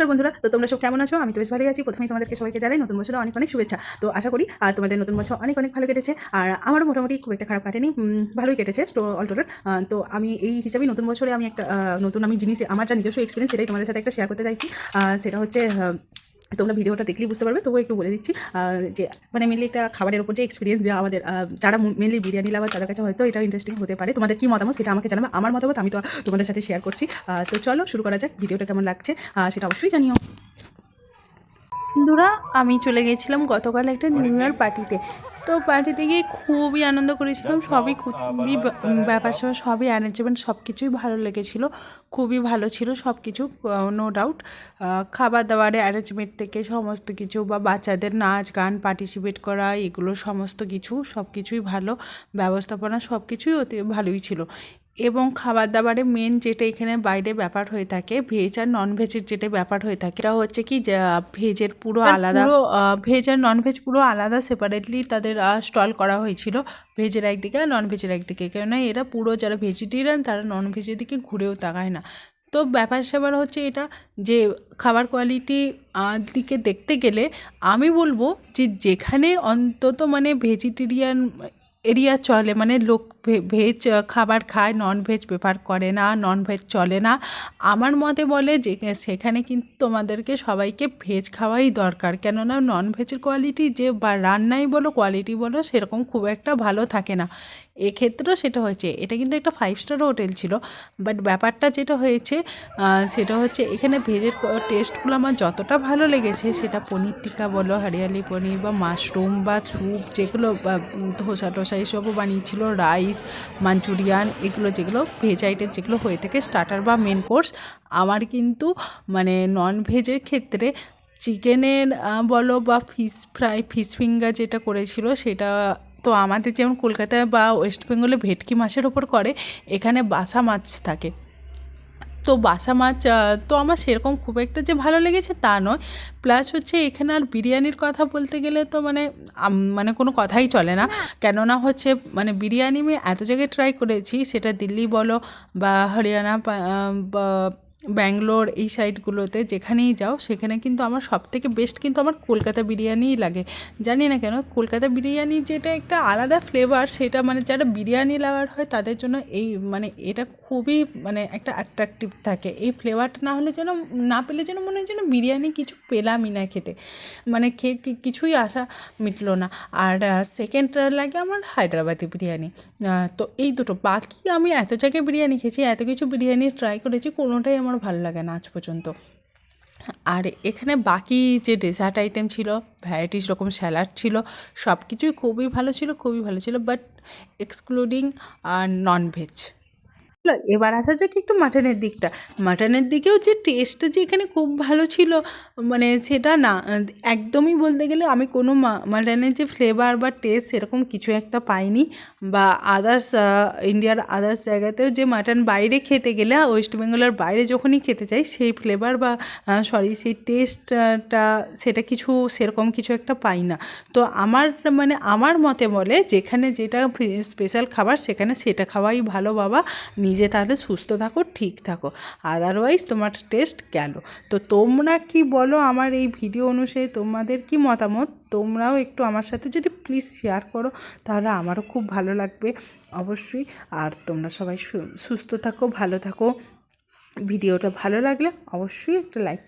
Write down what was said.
নমস্কার বন্ধুরা, তো তোমরা সব কেমন আছো? আমি তো বেশ ভালোই আছি। প্রথমেই তোমাদেরকে সবাইকে জানাই নতুন বছর অনেক অনেক শুভেচ্ছা। তো আশা করি তোমাদের নতুন বছর অনেক অনেক ভালো কেটেছে। আর আমারও মোটামুটি খুব একটা খারাপ কাটেনি ভালোই কেটেছে তো অল টোটাল তো আমি এই হিসাবেই নতুন বছরে আমি একটা নতুন আমি জিনিস, আমার যা নিজস্ব এক্সপিরিয়েন্স সেটাই তোমাদের সাথে একটা শেয়ার করতে চাইছি। সেটা হচ্ছে তোমরা ভিডিওটা দেখলেই বুঝতে পারবে। তবুও একটু বলে দিচ্ছি যে মানে মেনলি একটা খাবারের উপর যে এক্সপিরিয়েন্স যে আমাদের যারা মেনলি বিরিয়ানি লাভার তাদের কাছে হয়তো এটা ইন্টারেস্টিং হতে পারে। তোমাদের কি মতামত? সেটা আমাকে জানাবে। আমার মতামত আমি তো তোমাদের সাথে শেয়ার করছি। তো চলো শুরু করা যাক ভিডিওটা কেমন লাগছে সেটা অবশ্যই জানিও। বন্ধুরা আমি চলে গেছিলাম গতকাল একটা নিউ ইয়ার পার্টিতে তো পার্টিতে গিয়ে খুবই আনন্দ করেছিলাম সবই খুবই ব্যাপার স্যাপার সবই অ্যারেঞ্জমেন্ট সব কিছুই ভালো লেগেছিলো খুবই ভালো ছিল সব কিছু নো ডাউট খাবার দাবারের অ্যারেঞ্জমেন্ট থেকে সমস্ত কিছু বা বাচ্চাদের নাচ গান পার্টিসিপেট করা এগুলো সমস্ত কিছু সব কিছুই ভালো ব্যবস্থাপনা সব কিছুই অতি ভালোই ছিল। এবং খাবার দাবারে মেন যেটা এখানে বাইরে ব্যাপার হয়ে থাকে ভেজ আর নন ভেজের যেটা ব্যাপার হয়ে থাকে এটা হচ্ছে কি ভেজের পুরো আলাদা পুরো ভেজ আর নন ভেজ পুরো আলাদা সেপারেটলি তাদের স্টল করা হয়েছিল। ভেজের একদিকে আর নন ভেজের একদিকে কেননা এরা পুরো যারা ভেজিটেরিয়ান তারা নন ভেজের দিকে ঘুরেও তাকায় না। তো ব্যাপার স্যাপার হচ্ছে এটা যে খাবার কোয়ালিটি দিকে দেখতে গেলে আমি বলব যে যেখানে অন্তত মানে ভেজিটেরিয়ান এরিয়া চলে মানে লোক ভেজ খাবার খায় নন ভেজ প্রেফার করে না নন ভেজ চলে না। আমার মতে বলে যে সেখানে কিন্তু তোমাদেরকে সবাইকে ভেজ খাওয়াই দরকার। কেননা নন ভেজের কোয়ালিটি যে বা রান্নাই বলো কোয়ালিটি বলো, সেরকম খুব একটা ভালো থাকে না। এক্ষেত্রেও সেটা হয়েছে। এটা কিন্তু একটা ফাইভ স্টার হোটেল ছিল। বাট ব্যাপারটা যেটা হয়েছে সেটা হচ্ছে এখানে ভেজের টেস্টগুলো আমার যতটা ভালো লেগেছে, সেটা পনির টিক্কা বলো, হরিয়ালি পনির বা মাশরুম বা স্যুপ যেগুলো ধোসা টোসা এসবও বানিয়েছিল রাইস মাঞ্চুরিয়ান এগুলো যেগুলো ভেজ আইটেম যেগুলো হয়ে থাকে স্টার্টার বা মেন কোর্স আমার কিন্তু মানে নন ভেজের ক্ষেত্রে চিকেনের বলো বা ফিশ ফ্রাই ফিশ ফিঙ্গার যেটা করেছিল, সেটা তো আমাদের যেমন কলকাতায় বা ওয়েস্ট বেঙ্গলে ভেটকি মাছের ওপর করে এখানে বাসা মাছ থাকে। তো বাসা মাছ তো আমার সেরকম খুব একটা যে ভালো লেগেছে তা নয়। প্লাস হচ্ছে এখানে আর বিরিয়ানির কথা বলতে গেলে তো মানে মানে কোনো কথাই চলে না। কেননা হচ্ছে মানে বিরিয়ানি আমি এত জায়গায় ট্রাই করেছি সেটা দিল্লি বলো বা হরিয়ানা বা ব্যাঙ্গালোর এই সাইডগুলোতে যেখানেই যাও, সেখানে কিন্তু আমার সব থেকে বেস্ট কিন্তু আমার কলকাতা বিরিয়ানিই লাগে। জানি না কেন, কলকাতা বিরিয়ানি যেটা একটা আলাদা ফ্লেভার সেটা মানে যারা বিরিয়ানি লাভার হয়, তাদের জন্য এই মানে এটা খুবই মানে একটা অ্যাট্রাকটিভ থাকে। এই ফ্লেভারটা না হলে যেন, না পেলে যেন মনে হয় যেন বিরিয়ানি কিছু পেলামই না খেতে। মানে খেয়ে কিছুই আশা মিটলো না। আর সেকেন্ড লাগে আমার হায়দ্রাবাদি বিরিয়ানি। তো এই দুটো। বাকি আমি এত জায়গায় বিরিয়ানি খেয়েছি, এত কিছু বিরিয়ানি ট্রাই করেছি, কোনোটাই আমার ভালো লাগে না আজ পর্যন্ত। আর এখানে বাকি যে ডেজার্ট আইটেম ছিল ভ্যারাইটিস রকম স্যালাড ছিল সব কিছুই খুবই ভালো ছিল, খুবই ভালো ছিল বাট এক্সক্লুডিং নন ভেজ এবার আসা যাক একটু মাটনের দিকটা। মাটনের দিকেও যে টেস্টটা যে এখানে খুব ভালো ছিল মানে সেটা না, একদমই বলতে গেলে আমি কোনো মাটনের যে ফ্লেভার বা টেস্ট সেরকম কিছু একটা পাইনি বা আদার্স ইন্ডিয়ার আদার্স জায়গাতেও যে মাটন বাইরে খেতে গেলে ওয়েস্ট বেঙ্গলের বাইরে যখনই খেতে চাই সেই ফ্লেভার বা সরি সেই টেস্টটা সেটা কিছু সেরকম কিছু একটা পাই না। তো আমার মানে আমার মতে বলে, যেখানে যেটা স্পেশাল খাবার, সেখানে সেটা খাওয়াই ভালো, বাবা। নিজে তাহলে সুস্থ থাকো, ঠিক থাকো। আদারওয়াইজ তোমার টেস্ট গেল। তো তোমরা কি বলো আমার এই ভিডিও অনুসারে তোমাদের কি মতামত? তোমরাও একটু আমার সাথে যদি প্লিজ শেয়ার করো, তাহলে আমারও খুব ভালো লাগবে, অবশ্যই। আর তোমরা সবাই সুস্থ থাকো, ভালো থাকো। ভিডিওটা ভালো লাগলে অবশ্যই একটা লাইক